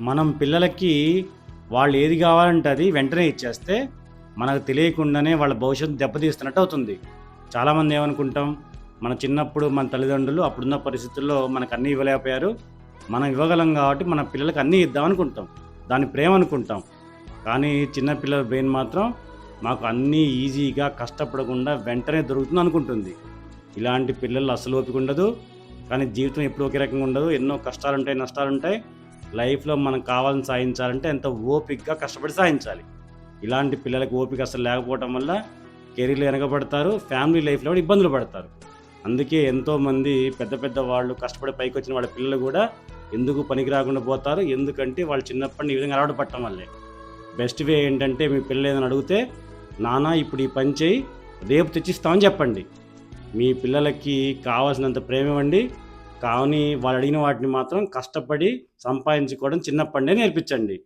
మనం పిల్లలకి వాళ్ళు ఏది కావాలంటే అది వెంటనే ఇచ్చేస్తే మనకు తెలియకుండానే వాళ్ళ భవిష్యత్తు దెబ్బతీస్తున్నట్టు అవుతుంది. చాలామంది ఏమనుకుంటాం? మన చిన్నప్పుడు మన తల్లిదండ్రులు అప్పుడున్న పరిస్థితుల్లో మనకు అన్నీ ఇవ్వలేకపోయారు. మనం ఇవ్వగలం కాబట్టి మన పిల్లలకి అన్నీ ఇద్దాం అనుకుంటాం. దాని ప్రేమ అనుకుంటాం. కానీ చిన్నపిల్లల బ్రెయిన్ మాత్రం మాకు అన్నీ ఈజీగా కష్టపడకుండా వెంటనే దొరుకుతుంది అనుకుంటుంది. ఇలాంటి పిల్లలు అసలు ఓపిక ఉండదు. కానీ జీవితం ఎప్పుడు ఒకే రకంగా ఉండదు. ఎన్నో కష్టాలు ఉంటాయి నష్టాలు ఉంటాయి లైఫ్లో మనకు కావాలని సాధించాలంటే ఎంత ఓపికగా కష్టపడి సాధించాలి. ఇలాంటి పిల్లలకు ఓపిక అసలు లేకపోవటం వల్ల కెరీర్లో వెనకబడతారు ఫ్యామిలీ లైఫ్లో కూడా ఇబ్బందులు పడతారు. అందుకే ఎంతోమంది పెద్ద పెద్ద వాళ్ళు కష్టపడి పైకి వచ్చిన వాళ్ళ పిల్లలు కూడా ఎందుకు పనికి రాకుండా పోతారు? ఎందుకంటే వాళ్ళు చిన్నప్పటి ఈ విధంగా అలవాటు పట్టడం వల్లే. బెస్ట్ వే ఏంటంటే మీ పిల్లలు ఏదైనా అడిగితే నాన్న ఇప్పుడు ఈ పని చేయి రేపు తెచ్చిస్తామని చెప్పండి. మీ పిల్లలకి కావాల్సినంత ప్రేమ ఇవ్వండి కానీ వాళ్ళు అడిగిన వాటిని మాత్రం కష్టపడి సంపాదించుకోవడం చిన్నప్పటినే నేర్పించండి.